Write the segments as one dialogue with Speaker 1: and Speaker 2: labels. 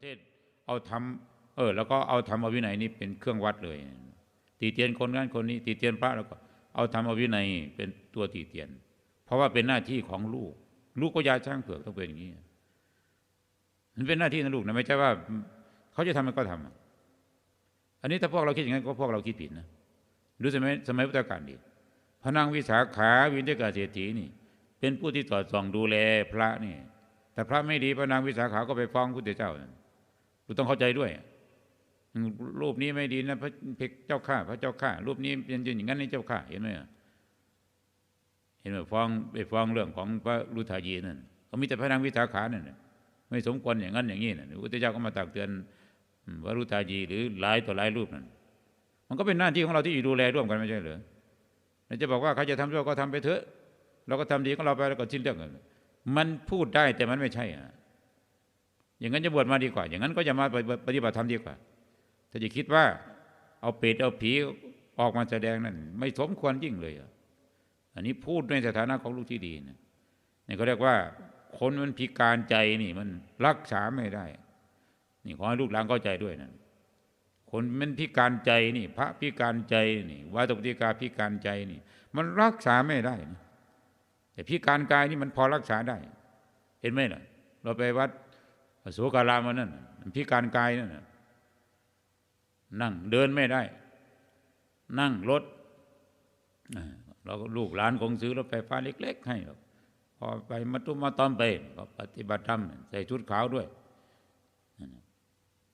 Speaker 1: เทศเอาทำเออ แล้วก็เอาธรรมวินัยนี่เป็นเครื่องวัดเลย ตีเตียนคนนั้นคนนี้ ตีเตียนพระแล้วก็ เอาธรรมวินัยเป็นตัวตีเตียน เพราะว่าเป็นหน้าที่ของลูก ลูกก็ยาช่างเผือกต้องเป็นอย่างนี้มันเป็นหน้าที่นะลูกนะไม่ใช่ว่าเขาจะทำมันก็ทำอะอันนี้ถ้าพวกเราคิดอย่างนั้นก็พวกเราคิดผิดนะดูสมัยสมัยพุทธกาลดิพระนางวิสาขาวินเทกาเศรษฐีนี่ เป็นผู้ที่สอดส่องดูแลพระนี่แต่พระไม่ดีพระนางวิสาขาก็ไปฟ้องพุทธเจ้าเราต้องเข้าใจด้วยรูปนี้ไม่ดีนะพระเพกเจ้าข้าพระเจ้าข้ารูปนี้เป็นอย่างนั้นนี่เจ้าข้าเห็นไหมเห็นไหมฟ้องไปฟ้องเรื่องของพระรุทายีนั่นเขามีแต่พระนางวิสาขานั่นไม่สมควรอย่างนั้นอย่างนี้นะพุทธเจ้าก็มาตักเตือนพระรุทายีหรือหลายต่อหลายรูปนั่นมันก็เป็นหน้าที่ของเราที่อยู่ดูแลร่วมกันไม่ใช่หรือจะบอกว่าใครจะทำชั่วก็ทำไปเถอะ เราก็ทำดีของเราไปแล้วก็ชิ้นเรื่องมันพูดได้แต่มันไม่ใช่อะ อย่างนั้นจะบวชมาดีกว่า อย่างนั้นก็จะมาปฏิบัติธรรมดีกว่า ถ้าจะคิดว่า เอาเปรตเอาผีออกมาแสดงนั่นไม่สมควรยิ่งเลย อันนี้พูดในสถานะของลูกที่ดีนะนี่เขาเรียกว่า คนมันพิการใจนี่มันรักษาไม่ได้ นี่ขอให้ลูกหลานเข้าใจด้วยนะคนมันพิการใจนี่ พระพิการใจนี่วัตถุติกาพิการใจนี่ มันรักษาไม่ได้นะแต่พิการกายนี่มันพอรักษาได้ เห็นไหมล่ะ เราไปวัด โสการามนั่นพิการกายนั่นนั่งเดินไม่ได้ นั่งรถเราก็ลูกหลานคงซื้อรถไฟฟ้าเล็ก ๆ ให้พอไปมาตุ้มมาตอมไปก็ปฏิบัติธรรมใส่ชุดขาวด้วย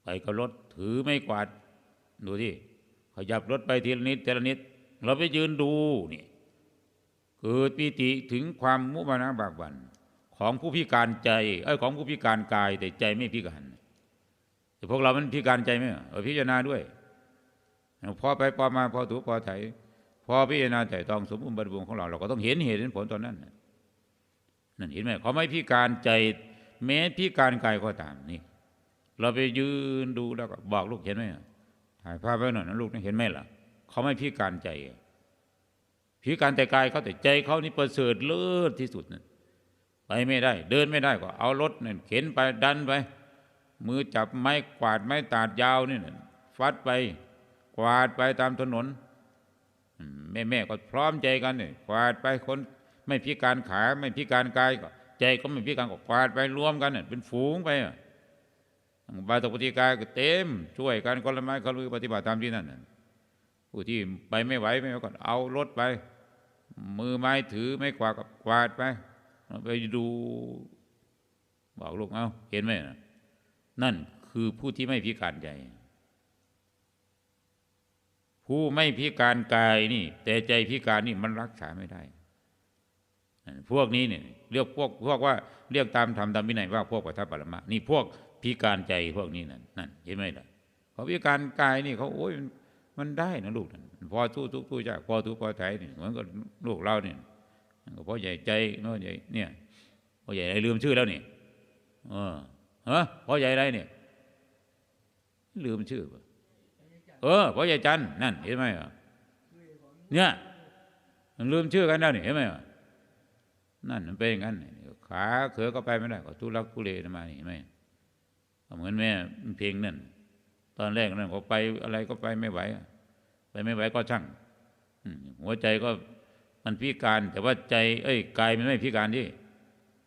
Speaker 1: ไปก็รถถือไม่กวาดดูที่ขยับรถไปทีละนิดทีละนิด เราไปยืนดูนี่เกิดปิติถึงความมุมานะบากบัน ของผู้พิการใจไอ้ของผู้พิการกายแต่ใจไม่พิการแต่พวกเรามันพิการใจไหมเออพิจารณาด้วยพอไปพอมาพอถูพอไถพอพิจารณาแต่ต้องสมบูรณ์บริบูรณ์ของเราเราก็ต้องเห็นเหตุเห็นผลตอนนั้นนั่นเห็นไหมเขาไม่พิการใจ แม้พิการกายก็ตามนี่ เราไปยืนดูแล้วก็บอกลูกเห็นไหมถ่ายภาพไว้หน่อยนะลูกเห็นไหมล่ะเขาไม่พิการใจพิการแต่กายเขาแต่ใจเขานี่ประเสริฐเลิศที่สุดนั่น ไปไม่ได้ เดินไม่ได้ก็เอารถเนี่ยเข็นไปดันไป มือจับไม้กวาดไม้ตาดยาวนี่ฟัดไปกวาดไปตามถนน แม่แม่ก็พร้อมใจกันเนี่ยกวาดไปคนไม่พิการขาไม่พิการกายก็ ใจก็ไม่พิการก็กวาดไปรวมกันเนี่ยเป็นฝูงไปบาตปฏิกายก็เต็ม ช่วยกันคนละไม้คนละปฏิบัติตามที่นั่นผู้ที่ไปไม่ไหวไม่ไหวก็เอารถไป มือไม้ถือไม่กวาดก็กวาดไป ไปดูบอกลูกเอาเห็นไหมนั่นคือผู้ที่ไม่พิการใจ ผู้ไม่พิการกายนี่ แต่ใจพิการนี่มันรักษาไม่ได้ พวกนี้เนี่ยเรียกพวกพวกว่าเรียกตามธรรมตามวินัยว่าพวกปัทภปรมะนี่พวกพิการใจพวกนี้นั่นนั่นเห็นไหมล่ะเขาพิการกายนี่เขาโอ้ยมันได้นะลูกพอทุกทุกทุกจากพอทุกพอไทยนี่เหมือนกับลูกเราเนี่ย ก็พอใหญ่ใจโน่นใหญ่เนี่ยพอใหญ่อะไรลืมชื่อแล้วนี่เออฮะพอใหญ่อะไรเนี่ยลืมชื่อเออพอใหญ่จันนั่นเห็นไหมเนี่ยมันลืมชื่อกันแล้วนี่เห็นไหมนั่นมันเป็นอย่างนั้นขาเขือก็ไปไม่ได้ก็ทุลักทุเลมาเห็นไหมเหมือนแม่เพลงนั่นตอนแรกนั่นก็ไปอะไรก็ไปไม่ไหวไปไม่ไหวก็ช่างหัวใจก็ มันพิการ แต่ว่าใจ เอ้ยกายมันไม่พิการที่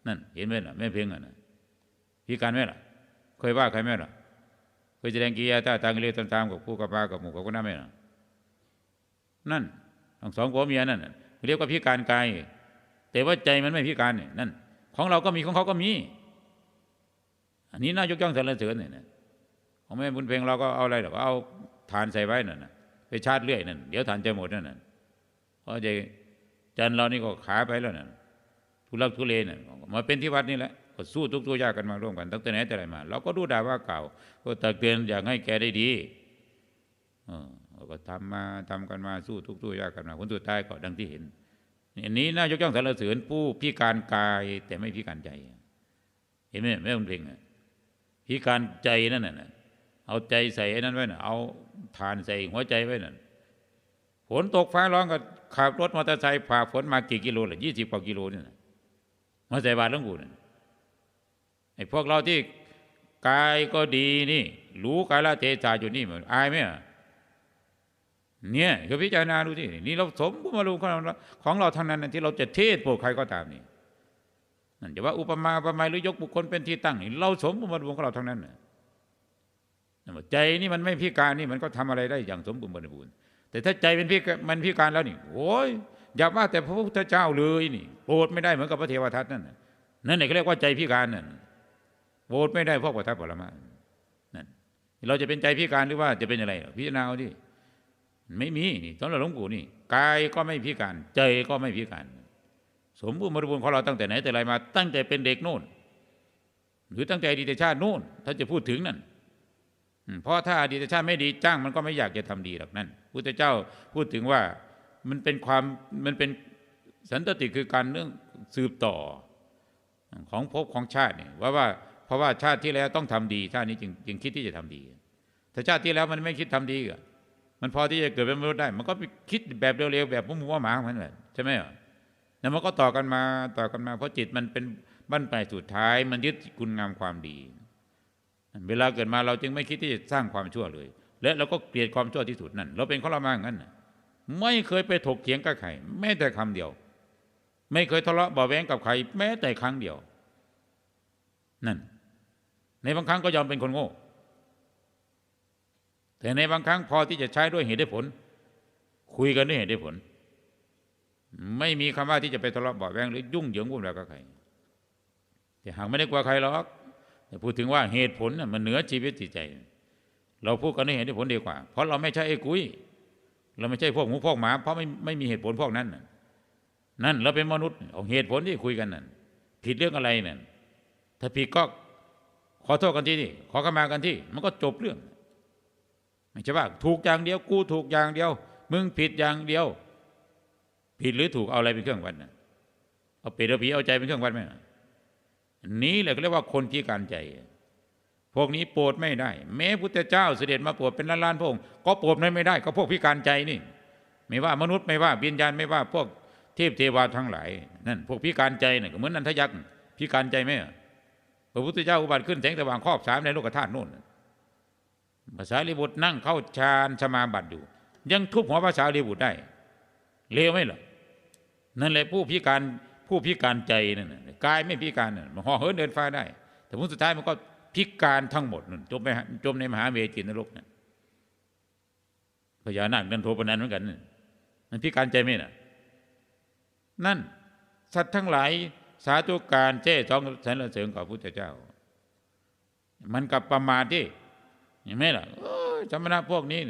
Speaker 1: นั่น เห็นไหมล่ะแม่เพียงอะนะพิการไหมล่ะ เคยว่าใครไหมล่ะเคยแสดงกิริยาท่าทางเรียตามๆกับผู้กับปากับหมู่กับคนนั้นไหมล่ะนั่นทั้งสองผัวเมียนั่นเรียกว่าพิการกายแต่ว่าใจมันไม่พิการเนี่ยนั่น ของเราก็มีของเขาก็มี อันนี้น่ายกย่องสรรเสริญเนี่ยของแม่บุญเพ็งเราก็เอาอะไรหรอกเอาฐานใส่ไว้นั่นไปชาร์จเรื่อยนั่นเดี๋ยวฐานจะหมดนั่นเพราะใจ จันเรานี่ก็ขาไปแล้วนะทุลักทุเลนะมาเป็นที่วัดนี่แหละก็สู้ทุกตัวยากกันมาร่วมกันตั้งแต่ไหนแต่ไรมา เราก็ดูด่าว่าเก่า ก็ตักเตือนอยากให้แกได้ดีเออก็ทำมาทำกันมาสู้ทุกตัวยากกันมาผลสุดท้ายก็ดังที่เห็นอันนี้น่ายกย่องสรรเสริญผู้พิการกายแต่ไม่พิการใจ เห็นไหมแม่คุณเพ่งพิการใจนั่นน่ะเอาใจใส่นั้นไว้น่ะเอาฐานใส่หัวใจไว้น่ะ ฝนตกฟ้าร้องก็ขับรถมอเตอร์ไซค์ผ่าฝนมากี่กิโลล่ะยี่สิบกว่ากิโลนี่นะมาใส่บาตรหลวงปู่นั่นไอ้พวกเราที่กายก็ดีนี่ รู้กายละเทศะอยู่นี่เหมันอายไหมเนี่ยคือพิจารณาดูที่นี่เราสมบูรณ์มารูของเราของเราทั้งนั้นที่เราจะเทศโปรดใครก็ตามนี่นั่นจะว่าอุปมาอุปไมยหรือยกบุคคลเป็นที่ตั้งนี่เราสมบูรณ์บริบูรณ์ของเราทั้งนั้นนะนั่นว่าใจนี่มันไม่พิการนี่มันก็ทำอะไรได้อย่างสมบูรณ์บริบูรณ์ แต่ถ้าใจเป็นพิกมันพิการแล้วนี่โอ้ยอย่าว่าแต่พระพุทธเจ้าเลยนี่โปรดไม่ได้เหมือนกับพระเทวทัตนั่นน่ะนั่นไหนก็เรียกว่าใจพิการนั่นโปรดไม่ได้พวกปัทภปรมานั่นเราจะเป็นใจพิการหรือว่าจะเป็นอะไรพิจารณาเอาดิไม่มีนี่ตอนเราหลวงปู่นี่กายก็ไม่พิการ ใจก็ไม่พิการ สมบูรณ์บริบูรณ์ของเราตั้งแต่ไหนแต่ไรมา ตั้งแต่เป็นเด็กโน่น หรือตั้งแต่อดีตชาติโน่น ถ้าจะพูดถึงนั่นเพราะถ้าอดีตชาติไม่ดีจ้างมันก็ไม่อยากจะทำดีหรอกนั่น พุทธเจ้าพูดถึงว่ามันเป็นความมันเป็นสันตติคือการเรื่องสืบต่อของภพของชาติเนี่ยว่าว่าเพราะว่าชาติที่แล้วต้องทำดีชาตินี้จึงจึงคิดที่จะทำดีถ้าชาติที่แล้วมันไม่คิดทำดีก็มันพอที่จะเกิดเป็นมนุษย์ได้ มันก็ไปคิดแบบเร็วๆแบบมุ้งว่าหมาของมันแหละใช่ไหมอะแล้วมันก็ต่อกันมาต่อกันมาเพราะจิตมันเป็นบั้นปลายสุดท้าย มันยึดคุณงามความดี เวลาเกิดมาเราจึงไม่คิดที่จะสร้างความชั่วเลย และเราก็เกลียดความชั่วที่สุดนั่น เราเป็นของเรามาอย่างนั้นไม่เคยไปถกเถียงกับใครแม้แต่คำเดียว ไม่เคยทะเลาะเบาแว้งกับใคร แม้แต่ครั้งเดียว นั่น ในบางครั้งก็ยอมเป็นคนโง่ แต่ในบางครั้งพอที่จะใช้ด้วยเหตุผล คุยกันด้วยเหตุผล ไม่มีคำว่าที่จะไปทะเลาะเบาแวงหรือยุ่งเหยิงวุ่นวายกับใครแต่หากไม่ได้กลัวใครหรอกแต่พูดถึงว่าเหตุผลน่ะมันเหนือชีวิตจิตใจ เราพูดกันด้เหตุผลดีกว่า เพราะเราไม่ใช่ไอ้กุ้ย เราไม่ใช่พวกหมูพวกหมา เพราะไม่ไม่มีเหตุผลพวกนั้นนั่นเราเป็นมนุษย์เอาเหตุผลที่คุยกันนั่นผิดเรื่องอะไรนั่นถ้าผิดก็ขอโทษกันที่นี่ขอขมากันที่ มันก็จบเรื่อง ไม่ใช่ว่า ถูกอย่างเดียว กูถูกอย่างเดียว มึงผิดอย่างเดียว ผิดหรือถูกเอาอะไรเป็นเครื่องวัดนะเอาเป็ดเอาผีเอาใจเป็นเครื่องวัดไหมนนี้แหละก็เรียกว่าคนพิการใจ พวกนี้โปรดไม่ได้ แม้พุทธเจ้าเสด็จมาโปรดเป็นล้านล้านๆพระองค์ก็โปรดไม่ได้ ก็พวกพิการใจนี่ ไม่ว่ามนุษย์ไม่ว่าวิญญาณไม่ว่าพวกเทพเทวาทั้งหลายนั่นพวกพิการใจเนี่ยเหมือนนันทยักษ์พิการใจไหมพระพุทธเจ้าอุบัติขึ้นแสงสว่างครอบสามในโลกธาตุโน่นภาษาลิบุตรนั่งเข้าฌานสมาบัติอยู่ ยังทุบหัวภาษาลิบุตรได้เลวไหมล่ะนั่นแหละผู้พิการผู้พิการใจนั่นกายไม่พิการมันห่อเหินเดินฟ้าได้ แต่ผลสุดท้ายมันก็ พิการทั้งหมดนั่นจมไปจมในมหาเวจีนรกนั่นพญานาคนันโทปนันเหมือนกันนั่นมันพิการใจไหมน่ะ นั่น สัตว์ทั้งหลายสาธุการเจ้ท้องสรรเสริญกับพุทธเจ้า มันกับประมาทที่เห็นไหมล่ะสมณะพวกนี้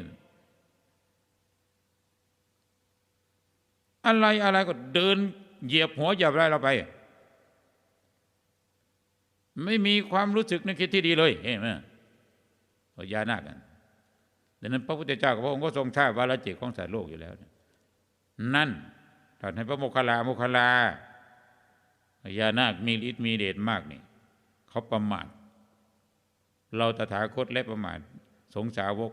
Speaker 1: อะไรอะไรก็เดินเหยียบหัวเหยียบอะไรเราไป ไม่มีความรู้สึกนึกคิดที่ดีเลยเห็นไหมพญานาคกันดังนั้นพระพุทธเจ้ากับพระองค์ก็ทรงทราบวาระจิตของสัตว์โลกอยู่แล้วนั่นตอนให้พระโมคคัลลาโมคคัลลาพญานาคมีฤทธิ์มีเดชมากนี่เขาประมาทเราตถาคตและประมาทสงสาวก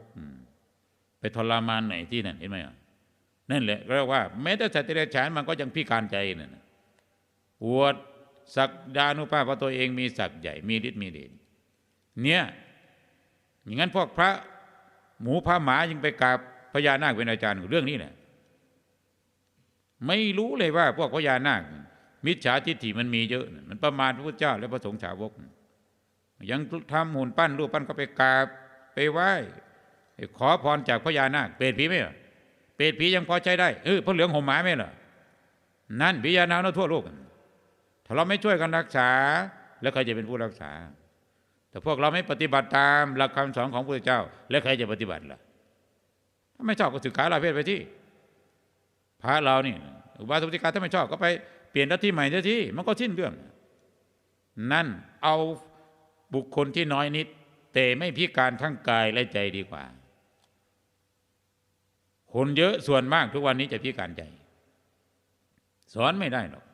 Speaker 1: ไปทรมานไหนที่นั่นเห็นไหมอะนั่นแหละเรียกว่าแม้แต่สัตว์เดรัจฉานมันก็ยังพิการใจนั่นอวด ศักดานุภาพว่าตัวเองมีศักดิ์ใหญ่มีฤทธิ์มีเดชเนี่ยอย่างนั้นพวกพระหมูพระหมายังไปกราบพญานาคเป็นอาจารย์เรื่องนี้แหละไม่รู้เลยว่าพวกพญานาค มิจฉาทิฏฐิมันมีเยอะ มันประมาทพระพุทธเจ้า และพระสงฆ์สาวก ยังทำหุ่นปั้นรูปปั้นก็ไปกราบไปไหว้ไขอพรจากพญานาค เปรตผีไหมล่ะเปรตผียังพอใจได้เออพระเหลืองห่มหมาไหมล่ะนั่นพญานาคทั่วโลก ถ้าเราไม่ช่วยกันรักษา แล้วใครจะเป็นผู้รักษา แต่พวกเราไม่ปฏิบัติตามหลักคำสอนของพระเจ้า แล้วใครจะปฏิบัติล่ะ ถ้าไม่ชอบก็ศึกษาลาเพศไปที่พระเรานี่อุบาสกติกาถ้าไม่ชอบก็ไปเปลี่ยนลัทธิใหม่ลัทธิมันก็สิ้นเรื่อง นั่นเอาบุคคลที่น้อยนิด แต่ไม่พิการทั้งกายและใจดีกว่า คนเยอะส่วนมากทุกวันนี้จะพิการใจ สอนไม่ได้หรอก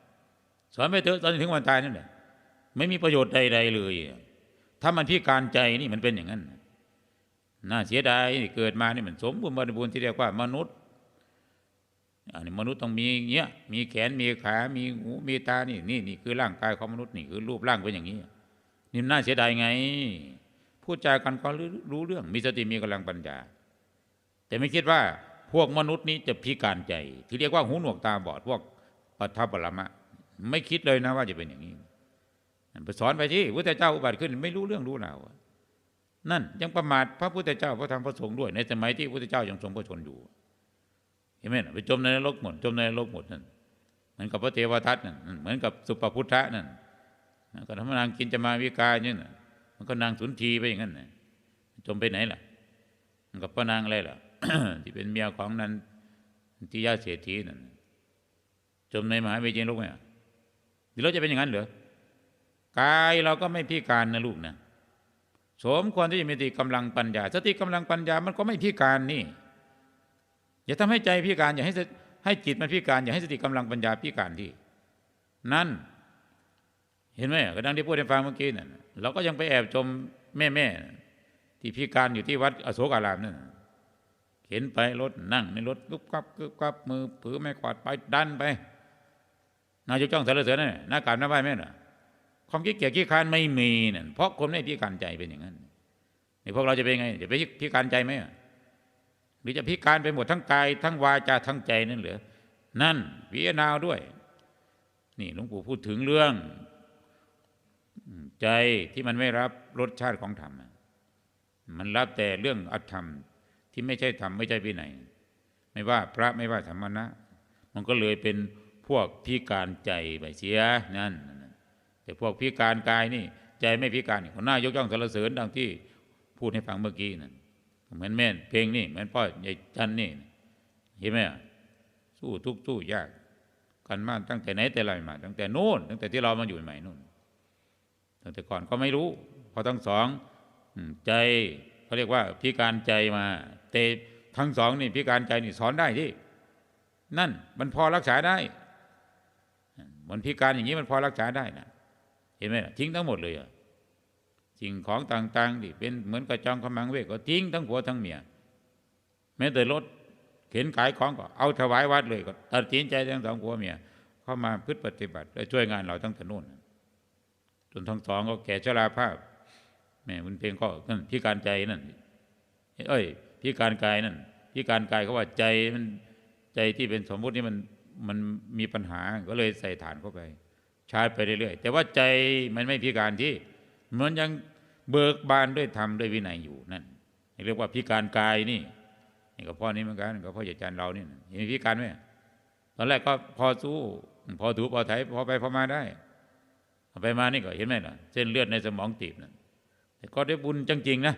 Speaker 1: สอนไปเถอะตอนถึงวันตายนั่นแหละไม่มีประโยชน์ใด ๆ เลย ถ้ามันพิการใจนี่มันเป็นอย่างนั้น น่าเสียดายเกิดมานี่มันสมบูรณ์บริบูรณ์ที่เรียกว่ามนุษย์อันนี้มนุษย์ต้องมีเงี้ย มีแขน มีขา มีหู มีตา นี่ นี่นี่คือร่างกายของมนุษย์นี่คือรูปร่างเป็นอย่างนี้ นี่น่าเสียดายไง พูดจากันก็รู้เรื่อง มีสติมีกำลังปัญญา แต่ไม่คิดว่าพวกมนุษย์นี้จะพิการใจ ที่เรียกว่าหูหนวกตาบอด พวกปัทภปรมะ ไม่คิดเลยนะว่าจะเป็นอย่างนี้ไปสอนไปที่พระเจ้าอุบัติขึ้น ไม่รู้เรื่องรู้ราวนั่นยังประมาทพระพุทธเจ้าพระธรรมพระสงฆ์ด้วย ในสมัยที่พระพุทธเจ้ายังทรงพระชนอยู่เห็นไหมไปจมในนรกหมดจมในนรกหมดนั่นเหมือนกับพระเทวทัตนั่นเหมือนกับสุปพุทธะนั่นก็ทำนางกินจะมาวิกาเนี่ยนะมันก็นางสุนทีไปอย่างนั้นนะจมไปไหนล่ะมันกับพระนางอะไรล่ะที่เป็นเมียของนั้นที่ยาเสียทีนั่นจมในมหาวิจารโลกไหม เดี๋ยวเราจะเป็นอย่างนั้นเหรอกายเราก็ไม่พิการนะลูกนะสมควรที่จะมีสติกำลังปัญญา สติกำลังปัญญามันก็ไม่พิการนี่ อย่าทำให้ใจพิการ อย่าให้ให้จิตมันพิการ อย่าให้สติกำลังปัญญาพิการที่ นั่น เห็นไหมกระดังที่พูดให้ฟังเมื่อกี้นั่นเราก็ยังไปแอบชมแม่แม่ที่พิการอยู่ที่วัดอโศกอารามนั่นเห็นไปรถนั่งในรถกุบกับกุบกับมือผือไม่กวาดไปดันไป นายกจ้องสารเสริญนั่นหน้าการหน้าบ้านแม่น่ะความคิดเกียจขี้คานไม่มีเนั่นเพราะคนไม่พิการใจเป็นอย่างนั้นนี่พวกเราจะเป็นไงจะไปพิการใจไหมหรือจะพิการไปหมดทั้งกายทั้งวาจาทั้งใจนั่นเหรือนั่นพิจารณาด้วย นี่หลวงปู่พูดถึงเรื่อง ใจที่มันไม่รับรสชาติของธรรมมันรับแต่เรื่องอธรรมที่ไม่ใช่ธรรมไม่ใช่วินัยไม่ว่าพระไม่ว่าธรรมนะ มันก็เลยเป็น พวกพิการใจไปเสียนั่นแต่พวกพิการกายนี่ใจไม่พิการคนหน้ายกย่องสรรเสริญดังที่พูดให้ฟังเมื่อกี้นั่นเหมือนแม่นเพลงนี่เหมือนพ่อใหญ่จันนี่เห็นไหมสู้ทุกสู้ยากกันมาตั้งแต่ไหนแต่ไรมา ตั้งแต่โน่นตั้งแต่ที่เรามาอยู่ใหม่นู่นตั้งแต่ก่อนก็ไม่รู้ พอทั้งสองใจเขาเรียกว่าพิการใจมาแต่ทั้งสองนี่พิการใจนี่สอนได้ที่นั่นมันพอรักษาได้ มันพิการอย่างนี้มันพอรักษาได้นะเห็นไหมทิ้งทั้งหมดเลยอะสิ่งของต่างๆที่เป็นเหมือนกระจองขมังเวกก็ทิ้งทั้งผัวทั้งเมียแม้แต่รถเข็นขายของก็เอาถวายวัดเลยก็ตัดสินใจทั้งสองผัวเมียเข้ามาพฤติปฏิบัติและช่วยงานเราทั้งถนนจนทั้งสองก็แก่ชราภาพแม่บุญเพียงก็นั่นพิการใจนั่นเอ้ยพิการกายนั่นพิการกายเขาว่าใจมันใจที่เป็นสมมุตินี่มัน มันมีปัญหาก็เลยใส่ฐานเข้าไป ชาร์จไปเรื่อยๆ แต่ว่าใจมันไม่พิการที่มันยังเบิกบานด้วยธรรมด้วยวินัยอยู่นั่นเรียกว่าพิการกายนี่นี่ก็พ่อนี้เหมือนกันก็พ่อใหญ่จันเรานี่เห็นพิการไหมตอนแรกก็พอสู้พอถูพอไถพอไปพอมาได้ไปมานี่ก็เห็นไหมล่ะเส้นเลือดในสมองตีบนั่นแต่ก็ได้บุญจริงๆนะ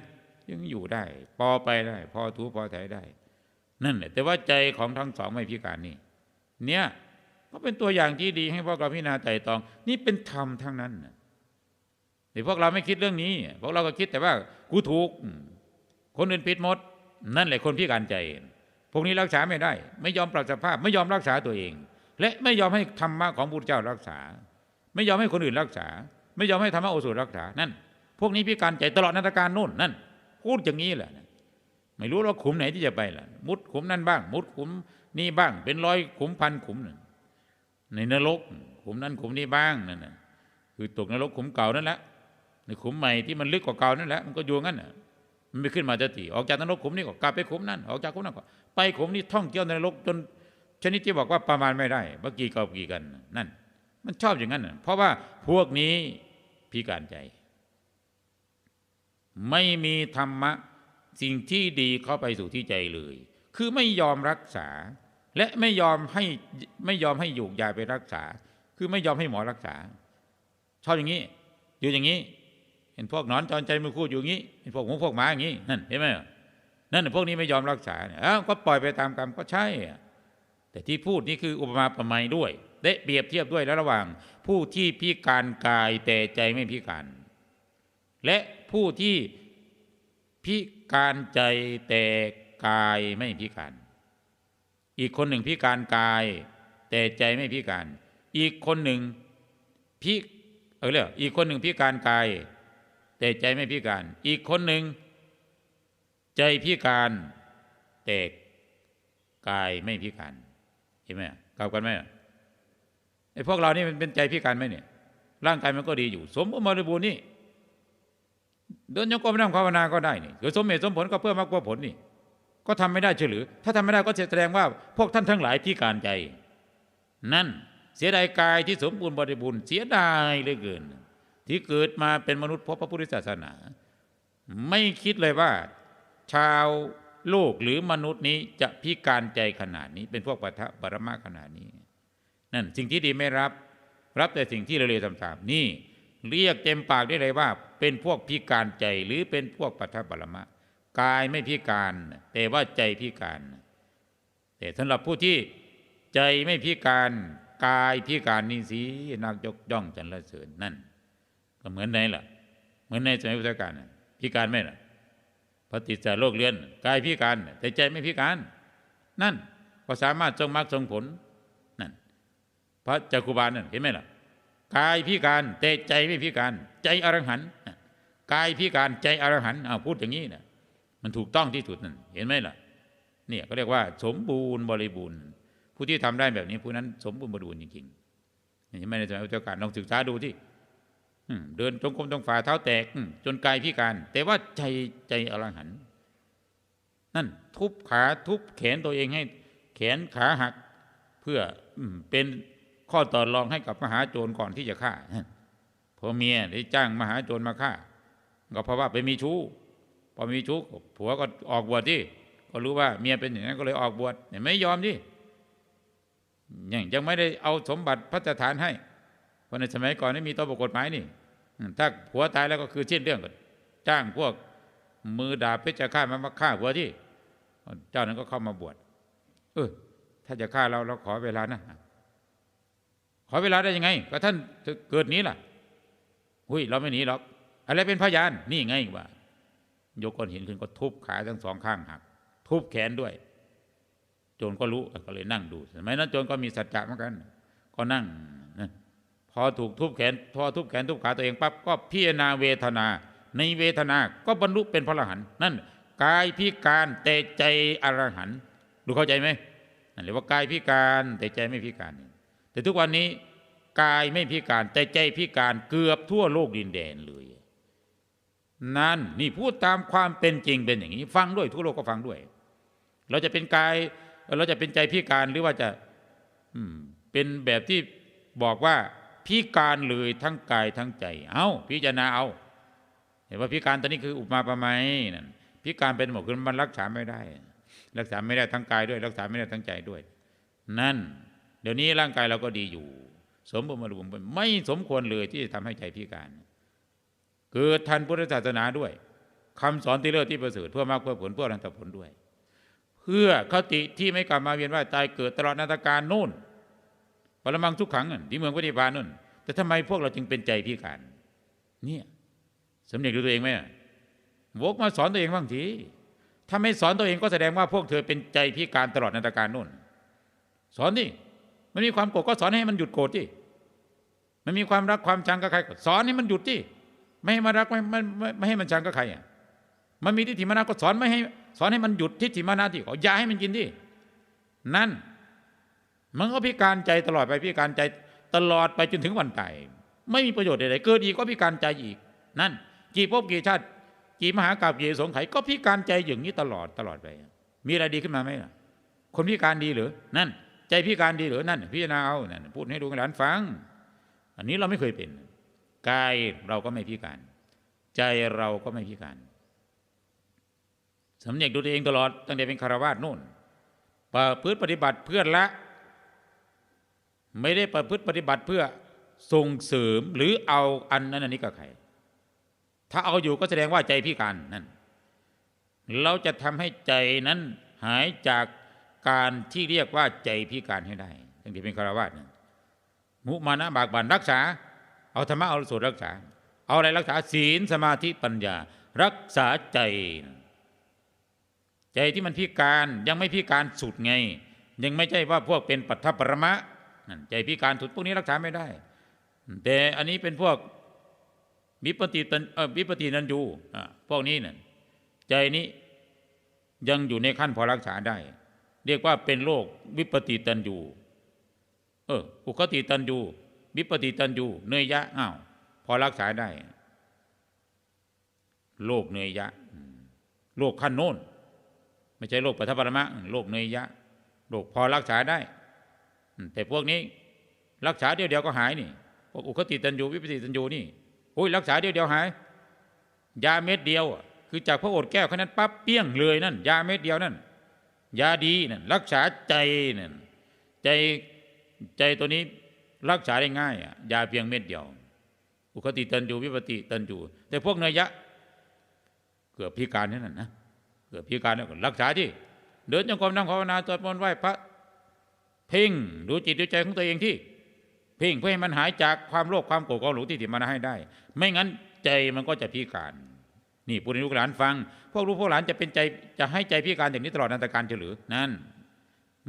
Speaker 1: ยังอยู่ได้ พอไปได้ พอถูพอไถได้ นั่นแหละแต่ว่าใจของทั้งสองไม่พิการนี่ เนี่ยก็เป็นตัวอย่างที่ดีให้พวกเราพิจารณาไต่ตอง นี่เป็นธรรมทั้งนั้นแต่พวกเราไม่คิดเรื่องนี้ พวกเราก็คิดแต่ว่ากูถูก คนอื่นผิดหมด นั่นแหละคนพิการใจพวกนี้รักษาไม่ได้ ไม่ยอมปรับสภาพ ไม่ยอมรักษาตัวเอง และไม่ยอมให้ธรรมะของพุทธเจ้ารักษา ไม่ยอมให้คนอื่นรักษา ไม่ยอมให้ธรรมะโอสุรักษานั่น พวกนี้พิการใจตลอดนาฏการนู่นนั่นพูดอย่างนี้แหละไม่รู้ว่าขุมไหนที่จะไปล่ะ มุดขุมนั่นบ้าง มุดขุม นี่บ้าง เป็นร้อยขุมพันขุมนึ่งในนรกขุมนั้นขุมนี้บ้างนั่นนะคือตกนรกขุมเก่านั่นแหละในขุมใหม่ที่มันลึกกว่าเก่านั่นแหละมันก็อยู่งั้นน่ะมันไม่ขึ้นมาจะตีออกจากนรกขุมนี้ก็กลับไปขุมนั้นออกจากขุมนั้นก็ไปขุมนี้ท่องเที่ยวในนรกจนชนิดที่บอกว่าประมาณไม่ได้เมื่อกี้กับกี่กันนั่น มันชอบอย่างนั้นเพราะว่าพวกนี้พิการใจ ไม่มีธรรมะสิ่งที่ดีเข้าไปสู่ที่ใจเลย คือไม่ยอมรักษา และไม่ยอมให้ไม่ยอมให้ยูกยาไปรักษา คือไม่ยอมให้หมอรักษา ชอบอย่างนี้ อยู่อย่างนี้ เห็นพวกนอนจอนใจมือคู่อยู่อย่างนี้เห็นพวกหมูพวกหมาอย่างนี้นั่นเห็นไหมนั่นพวกนี้ไม่ยอมรักษาเนี่ยอ้าวก็ปล่อยไปตามกรรมก็ใช่ แต่ที่พูดนี่คืออุปมาประไมยด้วยได้เปรียบเทียบด้วยแล้วระหว่าง ผู้ที่พิการกายแต่ใจไม่พิการ และผู้ที่พิการใจแต่กายไม่พิการ อีกคนหนึ่งพิการกาย แต่ใจไม่พิการ อีกคนหนึ่งพิเออเรียกอีกคนหนึ่งพิการกาย แต่ใจไม่พิการ อีกคนหนึ่งใจพิการแต่กายไม่พิการเห็นไหมกลับกันไหมไอ้พวกเรานี่มันเป็นใจพิการไหมเนี่ยร่างกายมันก็ดีอยู่ สมบูรณ์บริบูรณ์นี่เดินโยกรมนั่งภาวนาก็ได้นี่เกิดสมเหตุสมผลก็เพื่อมากกว่าผลนี่ ก็ทำไม่ได้เฉลือ ถ้าทำไม่ได้ก็แสดงว่าพวกท่านทั้งหลายพิการใจ นั่นเสียดายกายที่สมบูรณ์บริบูรณ์เสียดายเหลือเกิน ที่เกิดมาเป็นมนุษย์เพบพระพุทธศาสนา ไม่คิดเลยว่า ชาวโลกหรือมนุษย์นี้จะพิการใจขนาดนี้ เป็นพวกปัทะปรมาขนาดนี้ นั่นสิ่งที่ดีไม่รับ รับแต่สิ่งที่เร็วๆต่ำๆนี่ เรียกเต็มปากได้เลยว่า เป็นพวกพิการใจหรือเป็นพวกปัทภปรมะ กายไม่พิการแต่ว่าใจพิการ แต่สำหรับผู้ที่ใจไม่พิการกายพิการนี่สินักยกย่องสรรเสริญนั่น ก็เหมือนไหนล่ะ เหมือนในสมัยพุทธกาลพิการไหมล่ะพระติสารโลกเรียนกายพิการ แต่ใจไม่พิการ นั่นก็สามารถทรงมรรคทรงผลนั่นพระจักคุบาลนั่นเห็นไหมล่ะกายพิการแต่ใจไม่พิการ ใจอรหันต์กายพิการใจอรหันต์อ้าวพูดอย่างนี้นะ มันถูกต้องที่สุดนั่นเห็นไหมล่ะเนี่ยก็เรียกว่า สมบูรณ์บริบูรณ์ ผู้ที่ทำได้แบบนี้ผู้นั้นสมบูรณ์บริบูรณ์จริงๆเห็นไหมในสมัยพุทธกาลลองศึกษาดูที่เดินจงกรมตรงฝ่าเท้าแตกจนกายพิการ แต่ว่าใจใจอรหันนั่นทุบขาทุบแขนตัวเองให้แขนขาหักเพื่ออเป็นข้อต่อรองให้กับมหาโจรก่อนที่จะฆ่าพอเมียได้จ้างมหาโจรมาฆ่า ก็เพราะว่าไปมีชู้ พอมีชู้ผัวก็ออกบวชที่ก็รู้ว่าเมียเป็นอย่างนั้นก็เลยออกบวชเนี่ยไม่ยอมที่ยังยังไม่ได้เอาสมบัติพระราชทานให้ เพราะในสมัยก่อนไม่มีตัวบกฎหมายนี่ ถ้าผัวตายแล้วก็คือเช่นเรื่องกันจ้างพวกมือดาบเพชฌฆาตมามาฆ่าผัวที่ เจ้านั้นก็เข้ามาบวชเออถ้าจะฆ่าเราเราขอเวลานะขอเวลาได้ยังไง ก็ท่านเกิดนี้ล่ะ หุยเราไม่หนีหรอก อะไรเป็นพยาน นี่ไงว่า ยกก้อนหินขึ้นก็ทุบขาทั้งสองข้างหัก ทุบแขนด้วย โจรก็รู้ก็เลยนั่งดูสมัยนั้นโจรก็มีสัจจะเหมือนกัน ก็นั่งพอถูกทุบแขนพอทุบแขนทุบขาตัวเองปั๊บก็พิจารณาเวทนา ในเวทนาก็บรรลุเป็นพระอรหันต์นั่นกายพิการแต่ใจอรหันต์ดูเข้าใจไหมนั่นเรียกว่ากายพิการแต่ใจไม่พิการ แต่ทุกวันนี้กายไม่พิการแต่ใจพิการเกือบทั่วโลกดินแดนเลย นั่นนี่พูดตามความเป็นจริงเป็นอย่างนี้ ฟังด้วยทั่วโลกก็ฟังด้วย เราจะเป็นกาย เราจะเป็นใจพิการหรือว่าจะเป็นแบบที่บอกว่าพิการเลยทั้งกายทั้งใจ เอาพิจารณาเอาเห็นว่าพิการตอนนี้คืออุปมาประไมนั่นพิการเป็นหมดคือมันรักษาไม่ได้ รักษาไม่ได้ทั้งกายด้วย รักษาไม่ได้ทั้งใจด้วย นั่น เดี๋ยวนี้ร่างกายเราก็ดีอยู่ สมบูรณ์บริบูรณ์ไม่สมควรเลยที่จะทำให้ใจพิการ เกิดทันพุทธศาสนาด้วยคำสอนที่เลิศที่ประเสริฐเพื่อมากเพื่อผลเพื่ออรันตผลด้วย เพื่อคติที่ไม่กลับมาเวียนว่ายตายเกิดตลอดนาฏการนู่นปรมังทุกขังนั่นที่เมืองปฏิพานนู่นแต่ทำไมพวกเราจึงเป็นใจพิการเนี่ยสำเนียกดูตัวเองไหมวกมาสอนตัวเองบ้างทีถ้าไม่สอนตัวเองก็แสดงว่าพวกเธอเป็นใจพิการตลอดนาฏการนู่น สอนดิมันมีความโกรธก็สอนให้มันหยุดโกรธที่มันมีความรักความชังกับใครก็สอนให้มันหยุดที่ ไม่ให้มารักไม่ไม่ไม่ให้มันชังกับใครอะมันมีทิฏฐิมานะก็สอนไม่ให้ สอนให้มันหยุดทิฏฐิมานะที่ขออย่าให้มันกินที่นั่น มันก็พิการใจตลอดไปพิการใจตลอดไปจนถึงวันตายไม่มีประโยชน์ใดๆเกิดอีกก็พิการใจอีก นั่น กี่ภพกี่ชาติ กี่มหากราบกี่สงไขก็พิการใจอย่างนี้ตลอดตลอดไป มีอะไรดีขึ้นมาไหมล่ะ คนพิการดีหรือนั่น ใจพิการดีหรือนั่นพิจารณาเอานั่นพูดให้ดูกันหลานฟัง อันนี้เราไม่เคยเป็น กายเราก็ไม่พิการ ใจเราก็ไม่พิการสำเนียกดูตัวเองตลอดตั้งแต่เป็นคารวาสนู่นประพฤติปฏิบัติเพื่อละ ไม่ได้ประพฤติปฏิบัติเพื่อส่งเสริมหรือเอาอันนั้นอันนี้กับใคร ถ้าเอาอยู่ก็แสดงว่าใจพิการนั่นเราจะทำให้ใจนั้นหายจากการที่เรียกว่าใจพิการให้ได้ตั้งแต่เป็นคารวาสนั่นมุมานะบากบันรักษา เอาธรรมะเอาสูตรรักษา เอาอะไรรักษาศีลสมาธิปัญญา รักษาใจ ใจที่มันพิการยังไม่พิการสุดไง ยังไม่ใช่ว่าพวกเป็นปัทภปรมะนั่นใจพิการสุดพวกนี้รักษาไม่ได้ แต่อันนี้เป็นพวกวิปติตันวิปตินันยูอ่าพวกนี้เนี่ยใจนี้ยังอยู่ในขั้นพอรักษาได้ เรียกว่าเป็นโรควิปติตันยูเอออุคติตันยู วิปติตันยูเนยยะอ้าวพอรักษาได้ โรคเนยยะโรคขั้นโน้น ไม่ใช่โรคปัทภปรมะโรคเนยยะโรคพอรักษาได้ แต่พวกนี้ รักษาเดียวเดียวก็หายนี่พวกอุคติตันยูวิปติตันยูนี่โอ้ยรักษาเดียวเดียวหาย ยาเม็ดเดียว คือจากพระโอษฐ์แก้วแค่นั้นปั๊บเปี้ยงเลยนั่น ยาเม็ดเดียวนั่นยาดีนั่นรักษาใจนั่นใจใจตัวนี้ รักษาได้ง่ายอะยาเพียงเม็ดเดียว อุคติตันยูวิปติตันยูแต่พวกเนยยะ เกือบพิการนั่นนะนะเกือบพิการแล้วรักษาที่ เดินจงกรมนั่งภาวนาสวดมนต์ไหว้พระเพ่งดูจิตดูใจของตัวเองที่ เพ่งเพื่อให้มันหายจากความโลภความโกรธความหลงที่ติดมาให้ได้ ไม่งั้นใจมันก็จะพิการ นี่พูดให้ลูกหลานฟัง พวกลูกพวกหลานจะเป็นใจจะให้ใจพิการอย่างนี้ตลอดนันตการเฉลือนั่น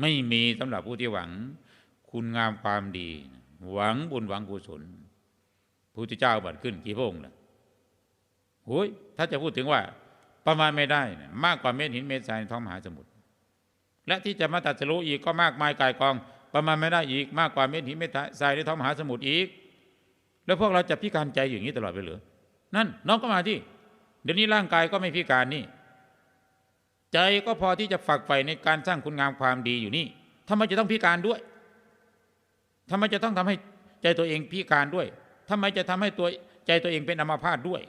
Speaker 1: ไม่มีสำหรับผู้ที่หวัง คุณงามความดี หวังบุญหวังกุศลพระพุทธเจ้าบัตรขึ้นกี่พระองค์ล่ะโอ้ยถ้าจะพูดถึงว่าประมาณไม่ได้นะมากกว่าเม็ดหินเม็ดทรายในท้องมหาสมุทรและที่จะมาตัดสรู้อีกก็มากมายกายกอง ประมาณไม่ได้อีกมากกว่าเม็ดหินเม็ดทรายในท้องมหาสมุทรอีก แล้วพวกเราจะพิการใจอย่างนี้ตลอดไปหรือนั่นน้องก็มาที่เดี๋ยวนี้ร่างกายก็ไม่พิการนี่ ใจก็พอที่จะฝักใฝ่ในการสร้างคุณงามความดีอยู่นี่ทำไมจะต้องพิการด้วย ทำไมจะต้องทำให้ใจตัวเองพิการด้วยทำไมจะทำให้ตัวใจตัวเองเป็นอัมาพาตด้วย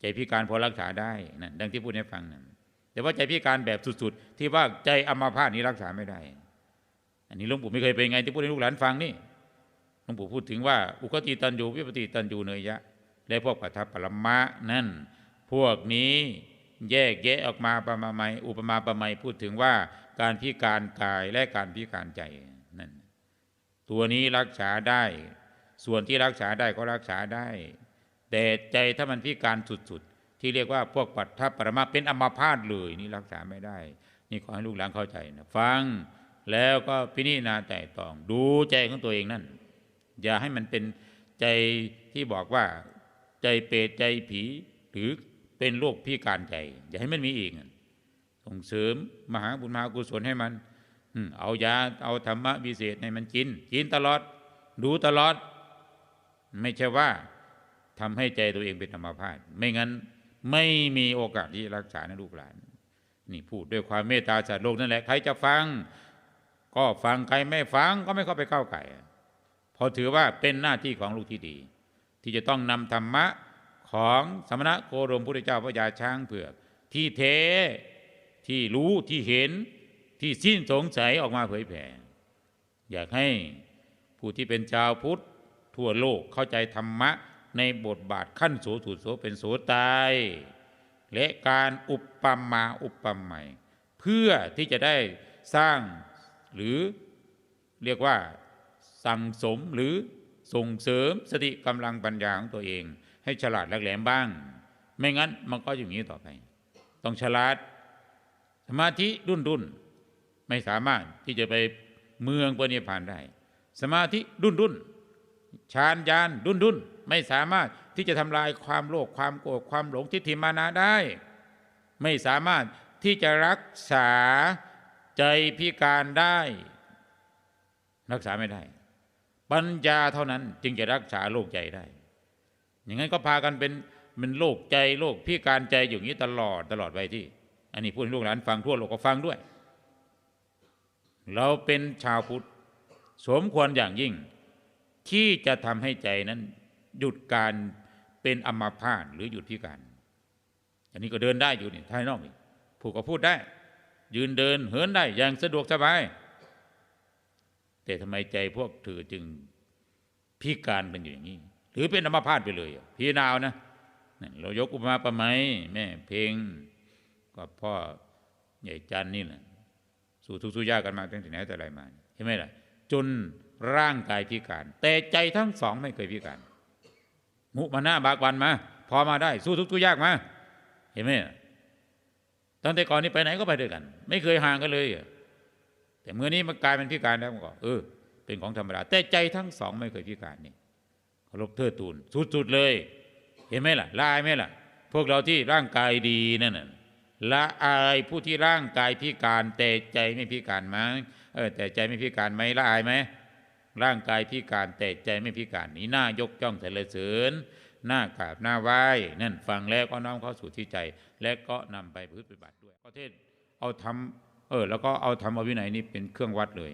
Speaker 1: ใจพิการพอรักษาได้นั่นดังที่พูดให้ฟังนั่นแต่ว่าใจพิการแบบสุดๆ ที่ว่าใจอัมาพาตนี้รักษาไม่ได้ อันนี้หลวงปู่ไม่เคยเป็นไงที่พูดให้ลูกหลานฟังนี่หลวงปู่พูดถึงว่า อุคติตันยูวิปติตันยูเนยยะและพวกปัทภปรมะนั่น พวกนี้แยกแยะออกมาประมาไมอุปมาประไมพูดถึงว่าการพิการกายและการพิการใจ ตัวนี้รักษาได้ ส่วนที่รักษาได้ก็รักษาได้ แต่ใจถ้ามันพิการสุดๆ ที่เรียกว่าพวกปัทภปรมะเป็นอัมาพาตเลยนี่รักษาไม่ได้ นี่ขอให้ลูกหลานเข้าใจนะฟังแล้วก็พิจารณาใจตอง ดูใจของตัวเองนั่น อย่าให้มันเป็นใจที่บอกว่าใจเปรตใจผีหรือเป็นโรคพิการใจ อย่าให้มันมีอีกส่งเสริมมหาบุญมหากุศลให้มัน เอายาเอาธรรมะวิเศษให้มันกิน กินตลอด ดูตลอด ไม่ใช่ว่าทำให้ใจตัวเองเป็นธรรมพาตไม่งั้นไม่มีโอกาสที่รักษาในลูกหลาน นี่พูดด้วยความเมตตาสัตว์โลกนั่นแหละ ใครจะฟัง ก็ฟัง ใครไม่ฟังก็ไม่เข้าไปเข้าไก่พอถือว่าเป็นหน้าที่ของลูกที่ดี ที่จะต้องนำธรรมะของสมณะโคดมพุทธเจ้าพระยาช้างเผือก ที่เทที่รู้ที่เห็น ที่สิ้นสงสัยออกมาเผยแผ่ อยากให้ผู้ที่เป็นชาวพุทธ ทั่วโลกเข้าใจธรรมะในบทบาทขั้นโสถุโสเป็นโสตายและการอุปปัมมาอุปปไมยเพื่อที่จะได้สร้างหรือเรียกว่าสั่งสมหรือส่งเสริมสติกำลังปัญญาของตัวเอง ให้ฉลาดแหลมบ้าง ไม่งั้นมันก็อย่างนี้ต่อไป ต้องฉลาด สมาธิดุนดุน ไม่สามารถที่จะไปเมืองปณิพานได้ สมาธิดุนดุนฌานญาณดุนดุนไม่สามารถที่จะทำลายความโลภความโกรธความหลงทิฏฐิมานะได้ ไม่สามารถที่จะรักษาใจพิการได้ รักษาไม่ได้ ปัญญาเท่านั้นจึงจะรักษาโรคใจได้ อย่างนั้นก็พากันเป็นเป็นโรคใจโรคพิการใจอย่างนี้ตลอดตลอดไปที่ อันนี้พูดให้ลูกหลานฟังทั่วโลกก็ฟังด้วย เราเป็นชาวพุทธ สมควรอย่างยิ่ง ที่จะทำให้ใจนั้น หยุดการเป็นอัมาพาตหรือหยุดพิการ อันนี้ก็เดินได้อยู่นี่ภายนอกนี่ผูกก็พูดได้ ยืนเดินเหินได้อย่างสะดวกสบาย แต่ทำไมใจพวกเธอจึงพิการเป็นอยู่อย่างนี้ หรือเป็นอัมพาตไปเลยพี่นาวนะเรายกอุปมาประไมยแม่เพลงก็พ่อใหญ่จันนี่แหละ สู่ทุกข์สู้ยากกันมาตั้งแต่ไหนแต่ไรมาเห็นไหมล่ะ จนร่างกายพิการ แต่ใจทั้งสองไม่เคยพิการ มุมาหน้าบากวันมา พอมาได้ สู้ทุกข์สู้ยากมาเห็นไหมล่ะตั้งแต่ก่อนนี้ไปไหนก็ไปด้วยกัน ไม่เคยห่างกันเลยแต่เมื่อนี้มันกลายเป็นพิการแล้วมันก็เออเป็นของธรรมดาแต่ใจทั้งสองไม่เคยพิการนี่เคารพเทิดทูนสุดๆเลย เห็นไหมล่ะลายไหมล่ะ พวกเราที่ร่างกายดีนั่นน่ะ ละอายผู้ที่ร่างกายพิการ แต่ใจไม่พิการไหมเออแต่ใจไม่พิการไหมละอายไหมร่างกายพิการแต่ใจไม่พิการนี้น่ายกจ้องสรรเสริญหน้ากราบหน้าไหว้นั่นฟังแล้วก็น้อมเข้าสู่ที่ใจ และก็นำไปพฤติปฏิบัติด้วยประเทศเอาทำเออแล้วก็เอาทำเอาวินัยนี้เป็นเครื่องวัดเลย